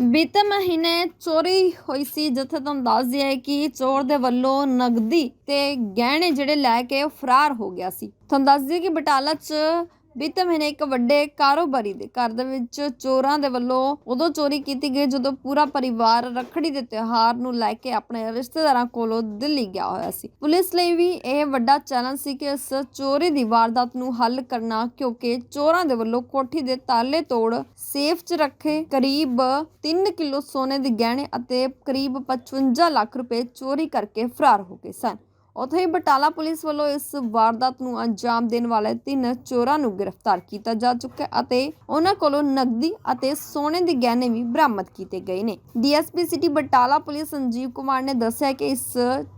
ਬੀਤੇ ਮਹੀਨੇ ਚੋਰੀ ਹੋਈ ਸੀ, ਜਿੱਥੇ ਤੁਹਾਨੂੰ ਦੱਸ ਹੈ ਕਿ ਚੋਰ ਦੇ ਵੱਲੋਂ ਨਗਦੀ ਤੇ ਗਹਿਣੇ ਜਿਹੜੇ ਲੈ ਕੇ ਫਰਾਰ ਹੋ ਗਿਆ ਸੀ। ਤੁਹਾਨੂੰ ਦੱਸ ਦਈਏ ਕਿ ਬਟਾਲਾ 'ਚ ਬੀਤੇ ਮਹੀਨੇ ਇੱਕ ਵੱਡੇ ਕਾਰੋਬਾਰੀ ਦੇ ਘਰ ਦੇ ਵਿੱਚ ਚੋਰਾਂ ਦੇ ਵੱਲੋਂ ਉਦੋਂ ਚੋਰੀ ਕੀਤੀ ਗਈ ਜਦੋਂ ਪੂਰਾ ਪਰਿਵਾਰ ਰੱਖੜੀ ਦੇ ਤਿਉਹਾਰ ਨੂੰ ਲੈ ਕੇ ਆਪਣੇ ਰਿਸ਼ਤੇਦਾਰਾਂ ਕੋਲੋਂ ਦਿੱਲੀ ਗਿਆ ਹੋਇਆ ਸੀ। ਪੁਲਿਸ ਲਈ ਵੀ ਇਹ ਵੱਡਾ ਚੈਲੰਜ ਸੀ ਕਿ ਇਸ ਚੋਰੀ ਦੀ ਵਾਰਦਾਤ ਨੂੰ ਹੱਲ ਕਰਨਾ, ਕਿਉਂਕਿ ਚੋਰਾਂ ਦੇ ਵੱਲੋਂ ਕੋਠੀ ਦੇ ਤਾਲੇ ਤੋੜ ਸੇਫ 'ਚ ਰੱਖੇ ਕਰੀਬ 3 ਕਿਲੋ ਸੋਨੇ ਦੇ ਗਹਿਣੇ ਅਤੇ ਕਰੀਬ 55 ਲੱਖ ਰੁਪਏ ਚੋਰੀ ਕਰਕੇ ਫਰਾਰ ਹੋ ਗਏ ਸਨ। ਉੱਥੇ ਹੀ ਬਟਾਲਾ ਪੁਲਿਸ ਵੱਲੋਂ ਇਸ ਵਾਰਦਾਤ ਨੂੰ ਅੰਜਾਮ ਦੇਣ ਵਾਲੇ ਤਿੰਨ ਚੋਰਾਂ ਨੂੰ ਗ੍ਰਿਫਤਾਰ ਕੀਤਾ ਜਾ ਚੁੱਕਾ ਹੈ ਅਤੇ ਉਹਨਾਂ ਕੋਲੋਂ ਨਕਦੀ ਅਤੇ ਸੋਨੇ ਦੇ ਗਹਿਣੇ ਵੀ ਬਰਾਮਦ ਕੀਤੇ ਗਏ ਨੇ। DSP city Batala police Sanjeev Kumar ਨੇ ਦੱਸਿਆ ਕਿ ਇਸ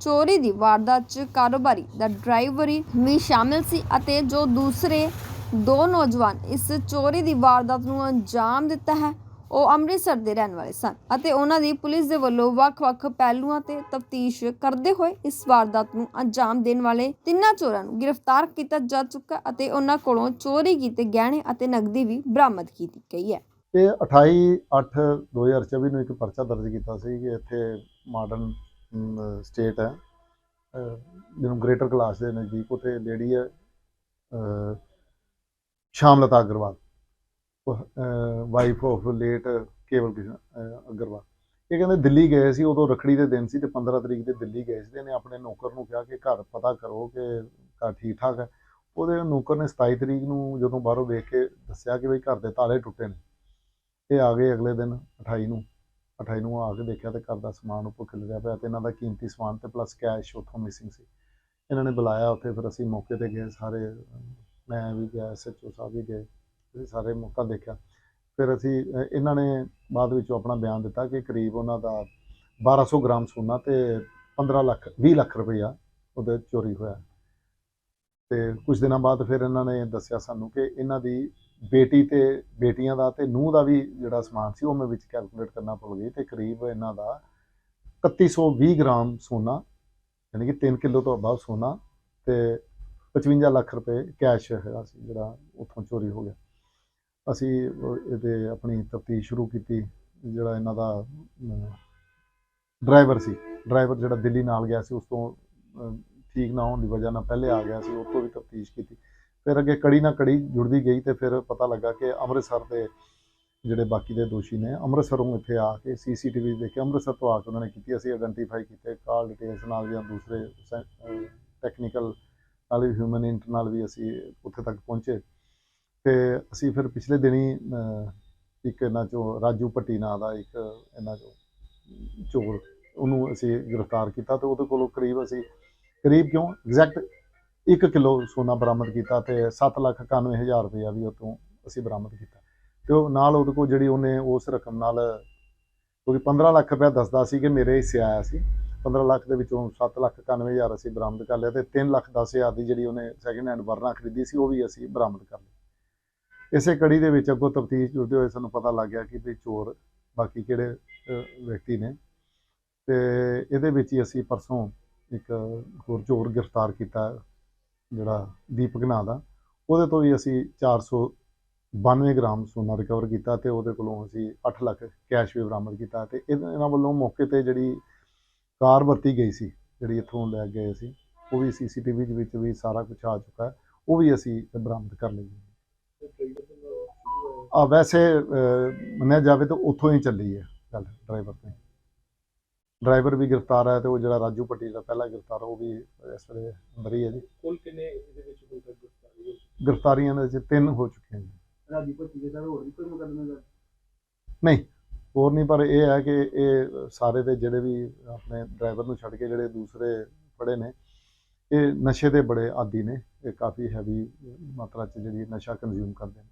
ਚੋਰੀ ਦੀ ਵਾਰਦਾਤ 'ਚ ਕਾਰੋਬਾਰੀ ਦਾ ਡਰਾਈਵਰ ਵੀ ਸ਼ਾਮਿਲ ਸੀ ਅਤੇ ਜੋ ਦੂਸਰੇ ਦੋ ਨੌਜਵਾਨ ਇਸ ਚੋਰੀ ਦੀ ਵਾਰਦਾਤ ਨੂੰ ਅੰਜਾਮ ਦਿੱਤਾ ਹੈ ਉਹ ਅੰਮ੍ਰਿਤਸਰ ਦੇ ਰਹਿਣ ਵਾਲੇ ਸਨ ਅਤੇ ਉਹਨਾਂ ਦੀ ਪੁਲਿਸ ਦੇ ਵੱਲੋਂ ਵੱਖ-ਵੱਖ ਪਹਿਲੂਆਂ ਤੇ ਤਫਤੀਸ਼ ਕਰਦੇ ਹੋਏ ਇਸ ਵਾਰਦਾਤ ਨੂੰ ਅੰਜਾਮ ਦੇਣ ਵਾਲੇ ਤਿੰਨਾਂ ਚੋਰਾਂ ਨੂੰ ਗ੍ਰਿਫਤਾਰ ਕੀਤਾ ਜਾ ਚੁੱਕਾ ਅਤੇ ਉਹਨਾਂ ਕੋਲੋਂ ਚੋਰੀ ਕੀਤੇ ਗਹਿਣੇ ਅਤੇ ਨਕਦੀ ਵੀ ਬਰਾਮਦ ਕੀਤੀ ਗਈ ਹੈ। ਇਹ 28 8 2024 ਨੂੰ ਇੱਕ ਪਰਚਾ ਦਰਜ ਕੀਤਾ ਸੀ ਕਿ ਇੱਥੇ ਮਾਡਰਨ ਸਟੇਟ ਹੈ। ਜਿਹਨੂੰ ਗ੍ਰੇਟਰ ਕਲਾਸ ਦੇ ਨਜ਼ਦੀਕ ਉੱਥੇ ਲੇਡੀ ਹੈ Shamlata Agarwal. Wife of late Kewal Krishan Agarwal. ਇਹ ਕਹਿੰਦੇ ਦਿੱਲੀ ਗਏ ਸੀ, ਉਦੋਂ ਰਖੜੀ ਦੇ ਦਿਨ ਸੀ ਤੇ 15 ਤਰੀਕ ਦੇ ਦਿੱਲੀ ਗਏ ਸੀ ਤੇ ਇਹਨੇ ਆਪਣੇ ਨੌਕਰ ਨੂੰ ਕਿਹਾ ਕਿ ਘਰ ਪਤਾ ਕਰੋ ਕਿ ਘਰ ਠੀਕ ਠਾਕ ਹੈ। ਉਹਦੇ ਨੌਕਰ ਨੇ 27 ਤਰੀਕ ਨੂੰ ਜਦੋਂ ਬਾਹਰੋਂ ਵੇਖ ਕੇ ਦੱਸਿਆ ਕਿ ਬਈ ਘਰ ਦੇ ਤਾਲੇ ਟੁੱਟੇ ਨੇ ਇਹ ਆ ਗਏ ਅਗਲੇ ਦਿਨ 28 ਨੂੰ 28 ਨੂੰ ਆ ਕੇ ਦੇਖਿਆ ਤੇ ਘਰ ਦਾ ਸਮਾਨ ਉੱਪਰ ਖਿਲਰਿਆ ਪਿਆ ਤੇ ਇਹਨਾਂ ਦਾ ਕੀਮਤੀ ਸਮਾਨ ਤੇ ਪਲੱਸ ਕੈਸ਼ ਉੱਥੋਂ ਮਿਸਿੰਗ ਸੀ। ਇਹਨਾਂ ਨੇ ਬੁਲਾਇਆ ਉੱਥੇ, ਫਿਰ ਅਸੀਂ ਮੌਕੇ ਤੇ ਗਏ, ਸਾਰੇ ਮੈਂ ਵੀ ਗਿਆ ਐਸਐਚਓ ਸਾਹਿਬ ਵੀ ਗਏ। ਅਸੀਂ ਸਾਰੇ ਮੌਕਾ ਦੇਖਿਆ। ਫਿਰ ਅਸੀਂ ਇਹਨਾਂ ਨੇ ਬਾਅਦ ਵਿੱਚੋਂ ਆਪਣਾ ਬਿਆਨ ਦਿੱਤਾ ਕਿ ਕਰੀਬ ਉਹਨਾਂ ਦਾ 1200 ਗ੍ਰਾਮ ਸੋਨਾ ਤੇ 15 ਲੱਖ 20 ਲੱਖ ਰੁਪਈਆ ਉਹਦੇ ਚੋਰੀ ਹੋਇਆ। ਤੇ ਕੁਝ ਦਿਨਾਂ ਬਾਅਦ ਫਿਰ ਇਹਨਾਂ ਨੇ ਦੱਸਿਆ ਸਾਨੂੰ ਕਿ ਇਹਨਾਂ ਦੀ ਬੇਟੀ ਤੇ, ਬੇਟੀਆਂ ਦਾ ਤੇ ਨੂੰਹ ਦਾ ਵੀ ਜਿਹੜਾ ਸਮਾਨ ਸੀ ਉਹ ਮੈਂ ਵਿੱਚ ਕੈਲਕੂਲੇਟ ਕਰਨਾ ਭੁੱਲ ਗਈ ਤੇ ਕਰੀਬ ਇਹਨਾਂ ਦਾ 3120 ਗ੍ਰਾਮ ਸੋਨਾ, ਯਾਨੀ ਕਿ 3 ਕਿਲੋ ਤੋਂ ਅਬਾਵ ਸੋਨਾ ਤੇ 55 ਲੱਖ ਰੁਪਏ ਕੈਸ਼ ਹੈਗਾ ਸੀ ਜਿਹੜਾ ਉੱਥੋਂ ਚੋਰੀ ਹੋ ਗਿਆ। ਅਸੀਂ ਇਹਦੇ ਆਪਣੀ ਤਫਤੀਸ਼ ਸ਼ੁਰੂ ਕੀਤੀ, ਜਿਹੜਾ ਇਹਨਾਂ ਦਾ ਡਰਾਈਵਰ ਸੀ। ਡਰਾਈਵਰ ਜਿਹੜਾ ਦਿੱਲੀ ਨਾਲ ਗਿਆ ਸੀ, ਉਸ ਤੋਂ ਠੀਕ ਨਾ ਹੋਣ ਦੀ ਵਜ੍ਹਾ ਨਾਲ ਪਹਿਲੇ ਆ ਗਿਆ ਸੀ ਉਹ ਤੋਂ ਵੀ ਤਫਤੀਸ਼ ਕੀਤੀ। ਫਿਰ ਅੱਗੇ ਕੜੀ ਨਾ ਕੜੀ ਜੁੜਦੀ ਗਈ ਤੇ ਫਿਰ ਪਤਾ ਲੱਗਾ ਕਿ ਅੰਮ੍ਰਿਤਸਰ ਦੇ ਜਿਹੜੇ ਬਾਕੀ ਦੇ ਦੋਸ਼ੀ ਨੇ, ਅੰਮ੍ਰਿਤਸਰੋਂ ਇੱਥੇ ਆ ਕੇ ਸੀਸੀਟੀਵੀ ਕੇ ਅੰਮ੍ਰਿਤਸਰ ਤੋਂ ਆ ਕੇ ਉਹਨਾਂ ਨੇ ਕੀਤੀ, ਅਸੀਂ ਆਇਡੈਂਟੀਫਾਈ ਕੀਤੇ ਕਾਲ ਡਿਟੇਲਸ ਨਾਲ ਜਾਂ ਦੂਸਰੇ ਟੈਕਨੀਕਲ ਨਾਲ ਵੀ ਹਿਊਮਨ ਇੰਟ ਨਾਲ ਵੀ ਅਸੀਂ ਉੱਥੇ ਤੱਕ ਪਹੁੰਚੇ। ਤੇ ਅਸੀਂ ਫਿਰ ਪਿਛਲੇ ਦਿਨੀ ਇੱਕ ਇਹਨਾਂ ਚੋਂ ਰਾਜੂ ਪੱਟੀ ਨਾਂ ਦਾ ਇੱਕ ਇਹਨਾਂ ਚੋਂ ਚੋਰ ਉਹਨੂੰ ਅਸੀਂ ਗ੍ਰਿਫਤਾਰ ਕੀਤਾ ਤੇ ਉਹਦੇ ਕੋਲੋਂ ਕਰੀਬ ਅਸੀਂ, ਕਰੀਬ ਕਿਉਂ? ਐਗਜ਼ੈਕਟ 1 ਕਿਲੋ ਸੋਨਾ ਬਰਾਮਦ ਕੀਤਾ ਤੇ 7 ਲੱਖ 91 ਹਜ਼ਾਰ ਰੁਪਇਆ ਵੀ ਉਹ ਤੋਂ ਅਸੀਂ ਬਰਾਮਦ ਕੀਤਾ। ਤੇ ਉਹ ਨਾਲ ਉਹਦੇ ਕੋਲ ਜਿਹੜੀ ਉਹਨੇ ਉਸ ਰਕਮ ਨਾਲ ਕਿਉਂਕਿ 15 ਲੱਖ ਰੁਪਇਆ ਦੱਸਦਾ ਸੀ ਕਿ ਮੇਰੇ ਹਿੱਸੇ ਆਇਆ ਸੀ। 15 ਲੱਖ ਦੇ ਵਿੱਚੋਂ 7 ਲੱਖ 91 ਹਜ਼ਾਰ ਅਸੀਂ ਬਰਾਮਦ ਕਰ ਲਿਆ ਤੇ 3 ਲੱਖ 10 ਹਜ਼ਾਰ ਦੀ ਜਿਹੜੀ ਉਹਨੇ ਸੈਕਿੰਡ ਹੈਂਡ ਵਰਨਾ ਖਰੀਦੀ ਸੀ, ਉਹ ਵੀ ਅਸੀਂ ਬਰਾਮਦ ਕਰ ਲਈ ਇਸੇ ਕੜੀ ਦੇ ਵਿੱਚ ਅੱਗੋਂ ਤਫਤੀਸ਼ ਜੁੜਦੇ ਹੋਏ ਸਾਨੂੰ ਪਤਾ ਲੱਗ ਗਿਆ ਕਿ ਵੀ ਚੋਰ ਬਾਕੀ ਕਿਹੜੇ ਵਿਅਕਤੀ ਨੇ। ਤੇ ਇਹਦੇ ਵਿੱਚ ਹੀ ਅਸੀਂ ਪਰਸੋਂ ਇੱਕ ਹੋਰ ਚੋਰ ਗ੍ਰਿਫਤਾਰ ਕੀਤਾ, ਜਿਹੜਾ ਦੀਪਕ ਨਾਂ ਦਾ। ਉਹਦੇ ਤੋਂ ਵੀ ਅਸੀਂ 492 ਗ੍ਰਾਮ ਸੋਨਾ ਰਿਕਵਰ ਕੀਤਾ ਤੇ ਉਹਦੇ ਕੋਲੋਂ ਅਸੀਂ 8 ਲੱਖ ਕੈਸ਼ ਵੀ ਬਰਾਮਦ ਕੀਤਾ ਤੇ ਇਹਨਾਂ ਵੱਲੋਂ ਮੌਕੇ ਤੇ ਜਿਹੜੀ ਕਾਰ ਵਰਤੀ ਗਈ ਸੀ, ਜਿਹੜੀ ਇੱਥੋਂ ਲੈ ਗਏ ਸੀ, ਉਹ ਵੀ ਸੀਸੀਟੀਵੀ ਦੇ ਵਿੱਚ ਵੀ ਸਾਰਾ ਕੁਝ ਆ ਚੁੱਕਾ ਉਹ ਵੀ ਅਸੀਂ ਬਰਾਮਦ ਕਰ ਲਈ। ਆ ਵੈਸੇ ਮੰਨਿਆ ਜਾਵੇ ਤਾਂ ਉੱਥੋਂ ਹੀ ਚੱਲੀ ਹੈ ਗੱਲ ਡਰਾਈਵਰ ਤੇ। ਡਰਾਈਵਰ ਵੀ ਗ੍ਰਿਫਤਾਰ ਹੈ ਤੇ ਉਹ ਜਿਹੜਾ ਰਾਜੂ ਪੱਟੀ ਦਾ ਪਹਿਲਾ ਗ੍ਰਿਫਤਾਰ ਉਹ ਵੀ ਇਸ ਵੇਲੇ ਅੰਦਰ ਹੀ ਹੈ ਜੀ। ਕੁੱਲ ਕਿੰਨੇ ਇਹਦੇ ਵਿੱਚ ਹੁਣ ਤੱਕ ਗ੍ਰਿਫਤਾਰੀ? ਗ੍ਰਿਫਤਾਰੀਆਂ ਦੇ ਵਿੱਚ ਤਿੰਨ ਹੋ ਚੁੱਕੀਆਂ ਜੀ। ਰਾਜੀ ਭੱਟੀ ਦੇ ਸਰ ਹੋਰ ਵੀ ਕੋਈ ਮੁਕੱਦਮੇ ਦਾ? ਨਹੀਂ ਹੋਰ ਨਹੀਂ ਪਰ ਇਹ ਹੈ ਕਿ ਇਹ ਸਾਰੇ ਦੇ ਜਿਹੜੇ ਵੀ ਆਪਣੇ ਡਰਾਈਵਰ ਨੂੰ ਛੱਡ ਕੇ ਜਿਹੜੇ ਦੂਸਰੇ ਫੜੇ ਨੇ ਇਹ ਨਸ਼ੇ ਦੇ ਬੜੇ ਆਦੀ ਨੇ, ਇਹ ਕਾਫੀ ਹੈਵੀ ਮਾਤਰਾ 'ਚ ਜਿਹੜੀ ਨਸ਼ਾ ਕੰਜ਼ਿਊਮ ਕਰਦੇ ਨੇ।